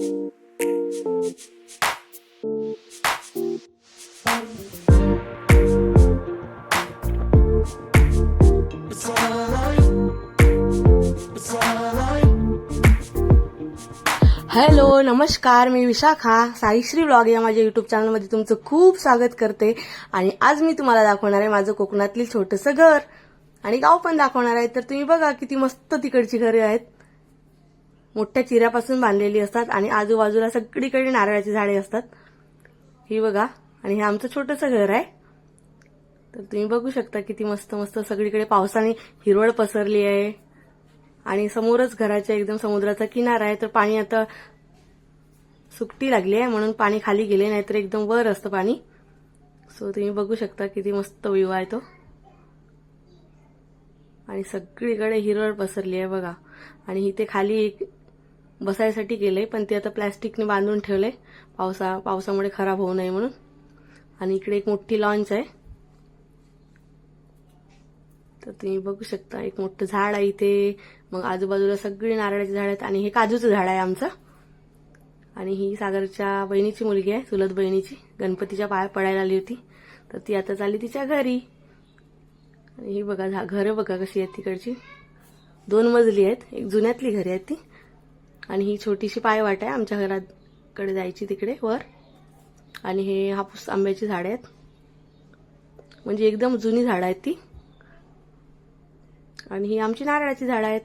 Hello नमस्कार मी Vishakha. Saishree blog या माझ्या युट्यूब चॅनलमध्ये तुमचं खूप स्वागत करते. आणि आज मी तुम्हाला दाखवणार आहे माझं कोकणातील छोटंसं घर. आणि गाव पण दाखवणार आहे तर तुम्ही बघा किती मस्त तिकडची घरे आहेत. मोठ्या चिऱ्यापासून बांधलेली असतात आणि आजूबाजूला सगळीकडे नारळाची झाडे असतात. ही बघा. आणि हे आमचं छोटंसं घर आहे. तर तुम्ही बघू शकता किती मस्त मस्त सगळीकडे पावसाने हिरवळ पसरली आहे. आणि समोरच घराच्या एकदम समुद्राचा किनारा आहे. तर पाणी आता सुकटी लागली आहे. म्हणून पाणी खाली गेले नाहीतर एकदम वर असतं पाणी. सो तुम्ही बघू शकता किती मस्त व्ह्यू आहे तो. आणि सगळीकडे हिरवळ पसरली आहे बघा. आणि इथे खाली एक बसायसाठी केलंय पण ते आता प्लॅस्टिकने बांधून ठेवलंय पावसा पावसामुळे खराब होऊ नये म्हणून. आणि इकडे एक मोठी लॉन्च आहे. तर तुम्ही बघू शकता एक मोठं झाड आहे इथे. मग आजूबाजूला सगळी नारळाची झाड आहेत. आणि हे काजूचं झाड आहे आमचं. आणि ही सागरच्या बहिणीची मुलगी आहे चुलत बहिणीची. गणपतीच्या पाया पडायला आली होती. तर ती आता चालली तिच्या घरी. आणि ही बघा झा- घरं बघा कशी आहेत तिकडची. दोन मजली आहेत. एक जुन्यातली घरी आहेत ती. आणि ही छोटीशी पायवाट आहे. आमच्या घराकडे जायची तिकडे वर. आणि हे हापूस आंब्याची झाडं आहेत. म्हणजे एकदम जुनी झाडं आहेत ती. आणि ही आमची नारळाची झाडं आहेत.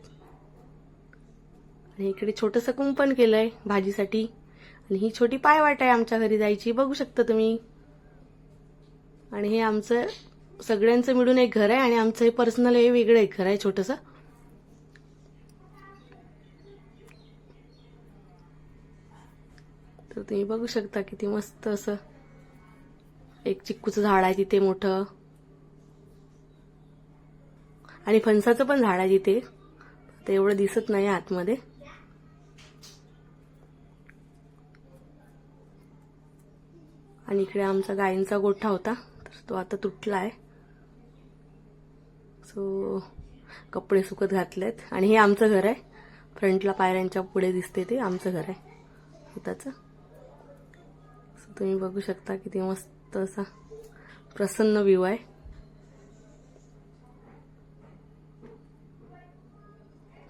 आणि इकडे छोटंसं कुंपण केलंय भाजीसाठी. आणि ही छोटी पायवाट आहे आमच्या घरी जायची. बघू शकता तुम्ही. आणि हे आमचं सगळ्यांचं मिळून एक घर आहे आणि आमचं हे पर्सनल हे वेगळं एक घर आहे छोटंसं. तर तुम्ही बघू शकता किती मस्त असं एक चिक्कूचं झाड आहे तिथे मोठं. आणि फणसाचं पण झाड आहे तिथे. ते एवढं दिसत नाही आतमध्ये. आणि इकडे आमचा गायींचा गोठा होता तर तो आता तुटला आहे सो कपडे सुकत घातलेत. आणि हे आमचं घर आहे. फ्रंटला पायऱ्यांच्या पुढे दिसते ते आमचं घर आहे. स्वतःचं तुम्ही बघू शकता किती मस्त असा प्रसन्न व्ह्यू आहे.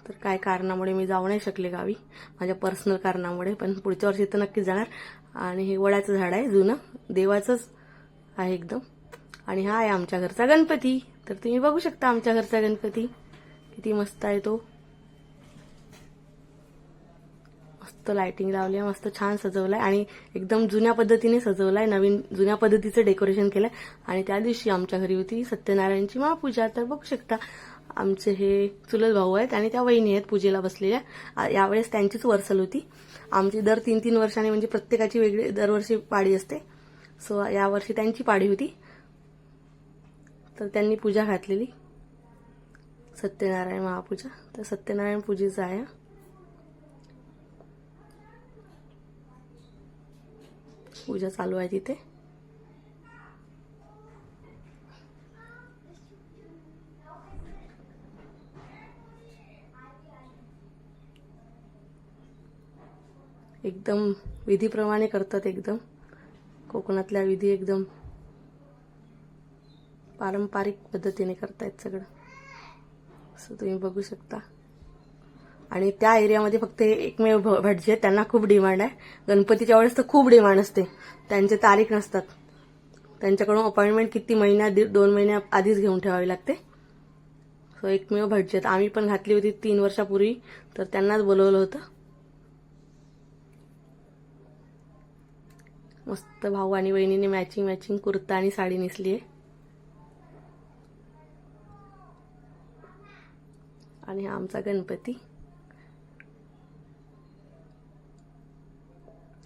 तर काय कारणामुळे मी जाऊ नाही शकले गावी? माझ्या पर्सनल कारणामुळे पण पुढच्या वर्षी तर नक्कीच जाणार. आणि हे वडाचं झाड आहे जुनं. देवाचंच आहे एकदम. आणि हा आहे आमच्या घरचा गणपती. तर तुम्ही बघू शकता आमच्या घरचा गणपती. किती मस्त आहे तो. मस्त लाइटिंग लावली आहे मस्त छान सजवलाय आणि एकदम जुन्या पद्धतीने सजवलाय नवीन जुन्या पद्धतीचं डेकोरेशन केलंय. आणि त्या दिवशी आमच्या घरी होती सत्यनारायणची महापूजा. तर बघू शकता आमचे हे चुलत भाऊ आहेत आणि त्या वहिनी आहेत पूजेला बसलेल्या. यावेळेस त्यांचीच वर्सल होती. आमची दर तीन तीन वर्षाने म्हणजे प्रत्येकाची वेगळी दरवर्षी पाडी असते. सो यावर्षी त्यांची पाडी होती. तर त्यांनी पूजा घातलेली. सत्यनारायण महापूजा. तर सत्यनारायण पूजेचं आहे. पूजा चालू आहे तिथे. एकदम विधीप्रमाणे करतात एकदम. कोकणातल्या विधी एकदम पारंपरिक पद्धतीने करतायत सगळं. असं तुम्ही बघू शकता. आणि त्या एरियामध्ये फक्त हे एकमेव भ- भटजी आहेत. त्यांना खूप डिमांड आहे. गणपतीच्या वेळेस तर खूप डिमांड असते. त्यांचे तारीख नसतात. त्यांच्याकडून अपॉइंटमेंट किती महिन्या दीड दोन महिन्या आधीच घेऊन ठेवावी लागते. सो एकमेव भटजी आहेत. आम्ही पण घातली होती तीन वर्षापूर्वी. तर त्यांनाच बोलवलं होतं. मस्त भाऊ आणि वहिनीने मॅचिंग मॅचिंग कुर्ता आणि साडी नेसली आहे. आणि हा आमचा गणपती.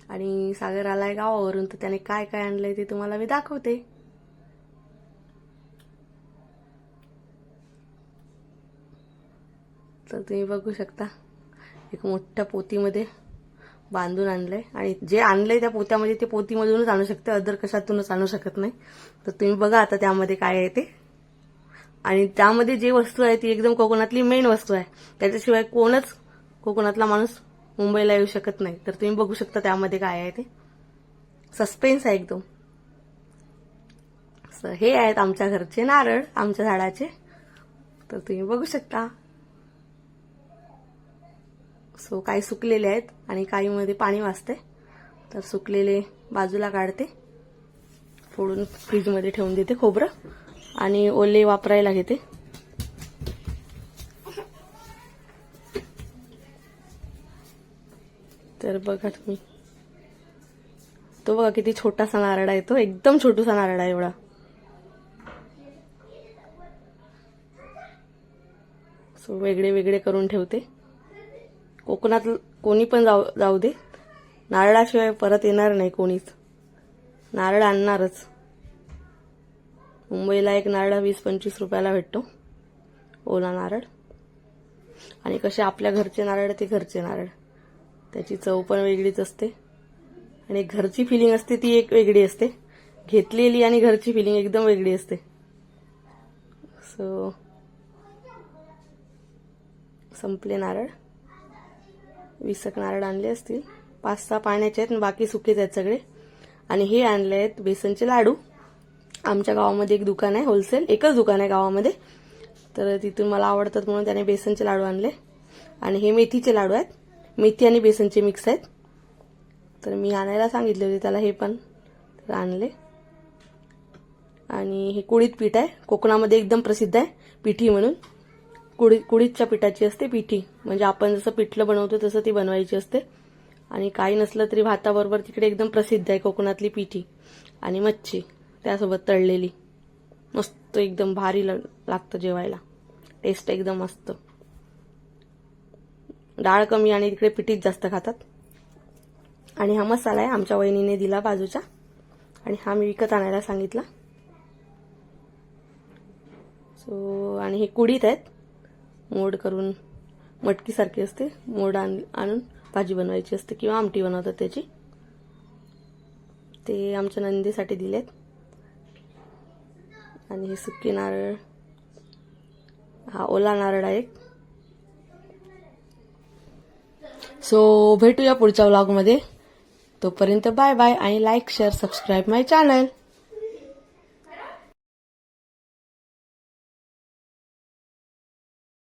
आणि सागर आलाय गावावरून तर त्याने काय काय आणलंय ते तुम्हाला मी दाखवते. तर तुम्ही बघू शकता एक मोठ्या पोतीमध्ये बांधून आणलंय. आणि जे आणलंय त्या पोत्यामध्ये ते पोतीमधूनच आणू शकते अदर कशातूनच आणू शकत नाही. तर तुम्ही बघा आता त्यामध्ये काय आहे ते. आणि त्यामध्ये जी वस्तू आहे ती एकदम कोकणातली मेन वस्तू आहे. त्याच्याशिवाय कोणच कोकणातला माणूस मुंबईला येऊ शकत नाही. तर तुम्ही बघू शकता त्यामध्ये काय आहे ते. सस्पेन्स आहे एकदम. हे आहेत आमच्या घरचे नारळ आमच्या झाडाचे. तर तुम्ही बघू शकता. सो काही सुकलेले आहेत आणि काहीमध्ये पाणी वाजते तर सुकलेले बाजूला काढते. फोडून फ्रीजमध्ये ठेवून देते खोबरं. आणि ओले वापरायला घेते. तर बघा तुम्ही. तो बघा किती छोटासा नारळ आहे तो. एकदम छोटूसा नारळ आहे एवढा. सो वेगळे वेगळे करून ठेवते. कोकणात कोणी पण जाऊ जाऊ दे. नारळाशिवाय परत येणार नाही कोणीच. नारळ आणणारच. मुंबईला एक नारळ वीस पंचवीस रुपयाला भेटतो. ओला नारळ. आणि कसे आपल्या घरचे नारळ ते घरचे नारळ. त्याची चव पण वेगळीच असते. आणि एक घरची फिलिंग असते ती एक वेगळी असते. घेतलेली आणि घरची फिलिंग एकदम वेगळी असते. सो संपले नारळ. वीसक नारळ आणले असतील. पाच सहा पाण्याचे आहेत आणि बाकी सुकेच आहेत सगळे. आणि हे आणले आहेत बेसनचे लाडू. आमच्या गावामध्ये एक दुकान आहे होलसेल. एकच दुकान आहे गावामध्ये. तर तिथून मला आवडतात म्हणून त्याने बेसनचे लाडू आणले. आणि हे मेथीचे लाडू आहेत. मेथी आणि बेसनचे मिक्स आहेत. तर मी आणायला सांगितले होते त्याला हे पण. तर आणले. आणि हे कुळीत पीठ आहे. कोकणामध्ये एकदम प्रसिद्ध आहे पिठी म्हणून. कुळी कुळीतच्या पिठाची असते पिठी. म्हणजे आपण जसं पिठलं बनवतो तसं ती बनवायची असते. आणि काही नसलं तरी भाताबरोबर तिकडे एकदम प्रसिद्ध आहे कोकणातली पिठी. आणि मच्छी. त्यासोबत तळलेली. मस्त एकदम भारी ल- लागतं जेवायला. टेस्ट एकदम मस्त. डाळ कमी आणि तिकडे पिठीच जास्त खातात. आणि हा मसाला आहे आमच्या वहिनीने दिला बाजूच्या. आणि हा मी विकत आणायला सांगितला. सो आणि हे कुडीत आहेत. मोड करून मटकीसारखी असते. मोड आण आणून भाजी बनवायची असते किंवा आमटी बनवतात त्याची. ते आमच्या नंदीसाठी दिलेत. आणि हे सुकी नारळ. हा ओला नारळ आहे एक सो भेटूया पुढच्या व्लॉगमध्ये तोपर्यंत बाय बाय आणि like share subscribe my channel